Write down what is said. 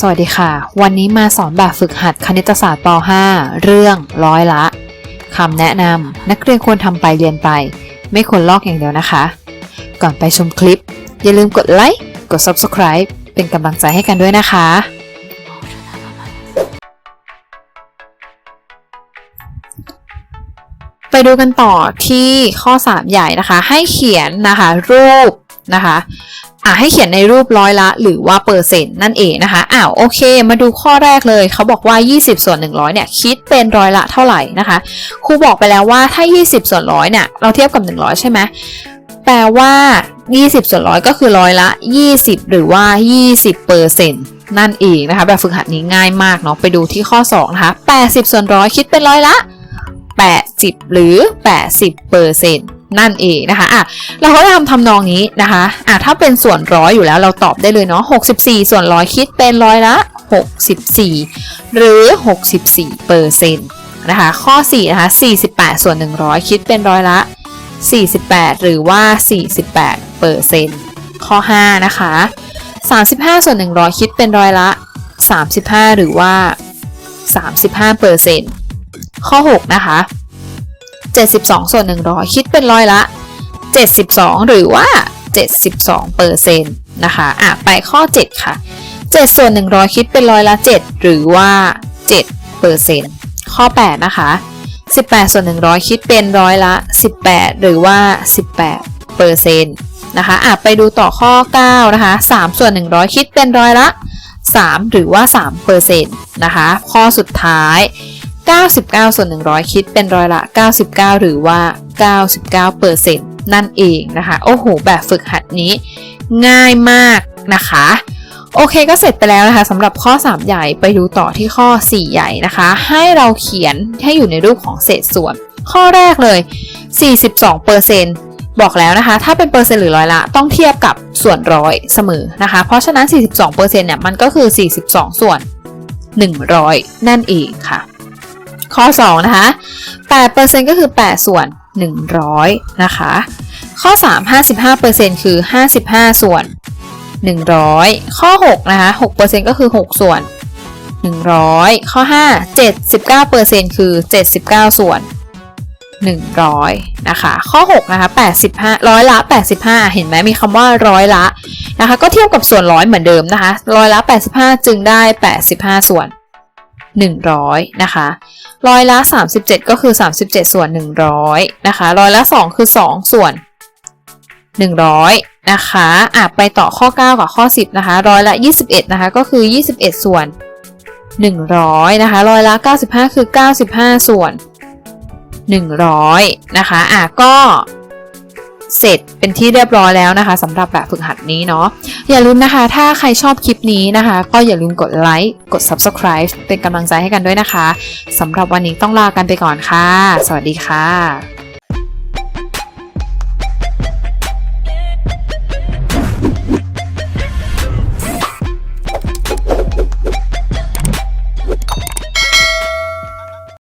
สวัสดีค่ะ วันนี้มาสอนแบบฝึกหัดคณิตศาสตร์ป .5 เรื่องร้อยละคำแนะนำนักเรียนควรทำไปเรียนไป ไม่ควรลอกอย่างเดียวนะคะ ก่อนไปชมคลิป อย่าลืมกดไลค์กด Subscribe เป็นกำลังใจให้กันด้วยนะคะ ไปดูกันต่อที่ข้อ 3 ใหญ่นะคะ ให้เขียนนะคะรูปนะคะ อะให้เขียนในรูปร้อยละ หรือว่าเปอร์เซ็นต์นั่นเองนะคะอ้าวโอเค มาดูข้อแรกเลยเขาบอกว่า 20 ส่วน 100 เนี่ย คิดเป็นร้อยละเท่าไหร่นะคะครูบอกไปแล้วว่าถ้า 20 ส่วนร้อยเนี่ยเราเทียบกับ 100 ใช่ไหมแปลว่า 20 ส่วนร้อยก็คือร้อยละ 20 หรือว่า 20เปอร์เซ็นต์นั่นเองนะคะ แบบฝึกหัดนี้ง่ายมากเนาะไปดูที่ข้อ2นะคะ80 ส่วนร้อยคิดเป็นร้อยละ 80 หรือ 80เปอร์เซ็นต์ นั่นเองนะคะอะเราก็ทำทำนองนี้นะคะอะถ้าเป็นส่วนร้อยอยู่แล้วเราตอบได้เลยเนาะ64 ส่วนร้อยคิดเป็นร้อยละ 64 หรือ 64เปอร์เซ็นต์นะคะข้อ4นะคะ48 ส่วน 100 คิดเป็นร้อยละ 48 หรือว่า 48เปอร์เซ็นต์ข้อ5นะคะ35 ส่วน 100 คิดเป็นร้อยละ 35 หรือว่า 35เปอร์เซ็นต์ข้อ 6 นะคะ 72 ส่วน 100 คิดเป็นร้อยละ 72 หรือว่า 72เปอร์เซ็นต์นะคะอะไปข้อ 7 ค่ะ 7 ส่วน 100 คิดเป็นร้อยละ 7 หรือว่า7เปอร์เซ็นต์ข้อ 8 นะคะ 18 ส่วน 100 คิดเป็นร้อยละ 18 หรือว่า 18เปอร์เซ็นต์นะคะอะไปดูต่อข้อ 9 นะคะ 3 ส่วน 100 คิดเป็นร้อยละ 3 หรือว่า3เปอร์เซ็นต์นะคะ ข้อสุดท้าย 99 ส่วน 100 คิดเป็นร้อยละ 99 หรือว่า 99เปอร์เซ็นต์นั่นเองนะคะ โอ้โห แบบฝึกหัดนี้ ง่ายมากนะคะ โอเคก็เสร็จไปแล้วนะคะสำหรับข้อ 3 ใหญ่ไปดูต่อที่ข้อ 4 ใหญ่นะคะ ให้เราเขียนให้อยู่ในรูปของเศษส่วน ข้อแรกเลย 42เปอร์เซ็นต์บอกแล้วนะคะ ถ้าเป็นเปอร์เซ็นต์หรือร้อยละ ต้องเทียบกับส่วนร้อยเสมอนะคะ เพราะฉะนั้น 42เปอร์เซ็นต์เนี่ย มันก็คือ 42 ส่วน 100 นั่นเองค่ะ ข้อ 2 นะคะ 8%ก็คือ 8 ส่วน 100 นะคะ ข้อ 3 55%คือ 55 ส่วน 100 ข้อ 6 นะคะ 6%ก็คือ 6 ส่วน 100 ข้อ 5 79%คือ 79 ส่วน 100 นะคะ ข้อ 6 นะคะ 85ร้อยละ 85 เห็นไหมมีคำว่าร้อยละนะคะ ก็เทียบกับส่วนร้อยเหมือนเดิมนะคะ ร้อยละ 85 จึงได้ 85 ส่วน 100นะคะร้อยละ 37 ก็คือ 37 ส่วน 100นะคะร้อยละ 2 คือ 2 ส่วน 100นะคะอะไปต่อข้อ 9 กับข้อ 10นะคะร้อยละ 21นะคะก็คือ 21 ส่วน 100นะคะร้อยละ 95 คือ 95 ส่วน 100นะคะอะก็ เสร็จเป็นที่เรียบร้อยแล้วนะคะสำหรับแบบฝึกหัดนี้เนาะอย่าลืมนะคะ ถ้าใครชอบคลิปนี้นะคะ ก็อย่าลืมกดไลค์กด Subscribe เป็นกำลังใจให้กันด้วยนะคะสำหรับวันนี้ต้องลากันไปก่อนค่ะ สวัสดีค่ะ